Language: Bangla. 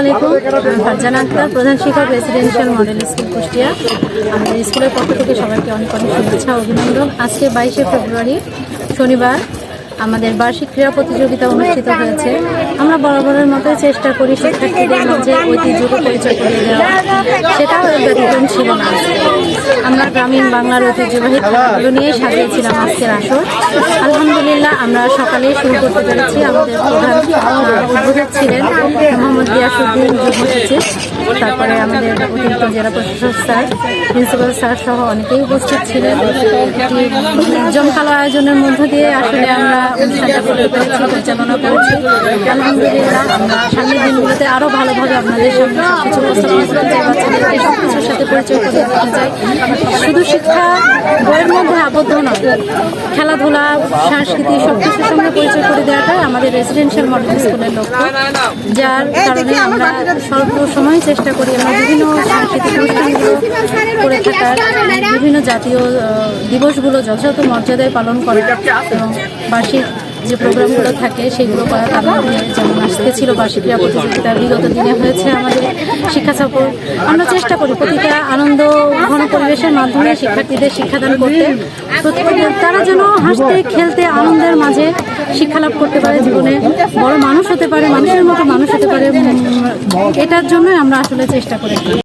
আলাইকুম। ফারজানা আক্তার, প্রধান শিক্ষক রেসিডেন্সিয়াল মডেল স্কুল কুষ্টিয়া। আমাদের স্কুলের পক্ষ থেকে সবাইকে অনেক অনেক শুভেচ্ছা অভিনন্দন। আজকে বাইশে ফেব্রুয়ারি, শনিবার আমাদের বার্ষিক ক্রীড়া প্রতিযোগিতা অনুষ্ঠিত হয়েছে। আমরা বরাবরের মতো চেষ্টা করি শিক্ষার্থীদের মধ্যে ঐতিহ্য পরিচয় করে দেওয়া সেটাও ব্যতিক্রম ছিল না। গ্রামীণ বাংলার ঐতিহ্যবাহী খেলাগুলো নিয়ে সাজিয়েছিলাম আজকের আসর। আলহামদুলিল্লাহ, আমরা সকালে শুরু করতে পেরেছি। আমাদের প্রধান উদ্বোধক ছিলেন মোহাম্মদ গিয়াসুদ্দিন যুগ্ম সচিব তারপরে আমাদের অতিরিক্ত জেলা প্রশাসক স্যার, প্রিন্সিপাল স্যার সহ অনেকেই উপস্থিত ছিলেন। জমকালো আয়োজনের মধ্য দিয়ে আসলে আমরা অনুষ্ঠানটা করতে পেরেছি, পরিচালনা করেছি। আলহামদুলিল্লাহ, আমরা সামনের দিনগুলোতে আরও ভালোভাবে আপনাদের সামনে সব কিছু উপস্থাপন করতে বাচ্চাদেরকে সব কিছুর সাথে পরিচয় করে দিতে চাই। শুধু শিক্ষা, বইয়ের মধ্যে আবদ্ধ নয়, খেলাধুলা, সংস্কৃতি সব কিছুর সঙ্গে পরিচয় করে দেওয়াটাই আমাদের রেসিডেন্সিয়াল মডেল স্কুলের লক্ষ্য। যার কারণে আমরা স্বল্প সময় চেষ্টা করি আমরা বিভিন্ন সাংস্কৃতিক অনুষ্ঠানগুলো করে থাকার, বিভিন্ন জাতীয় দিবসগুলো যথাযথ মর্যাদায় পালন করা এবং বার্ষিক যে প্রোগ্রামগুলো থাকে সেগুলো করার মধ্যে যেমন আজকে ছিল বার্ষিক ক্রীড়া প্রতিযোগিতা বিগত দিনে হয়েছে আমাদের শিক্ষা সফর আমরা চেষ্টা করি প্রতিটা আনন্দ ঘন পরিবেশের মাধ্যমে শিক্ষার্থীদের শিক্ষাদান করতে। তারা যেন হাসতে, খেলতে, আনন্দের মাঝে শিক্ষা লাভ করতে পারে জীবনে। বড় মানুষ হতে পারে, মানুষের মতো মানুষ হতে পারে। এটার জন্যই আমরা আসলে চেষ্টা করি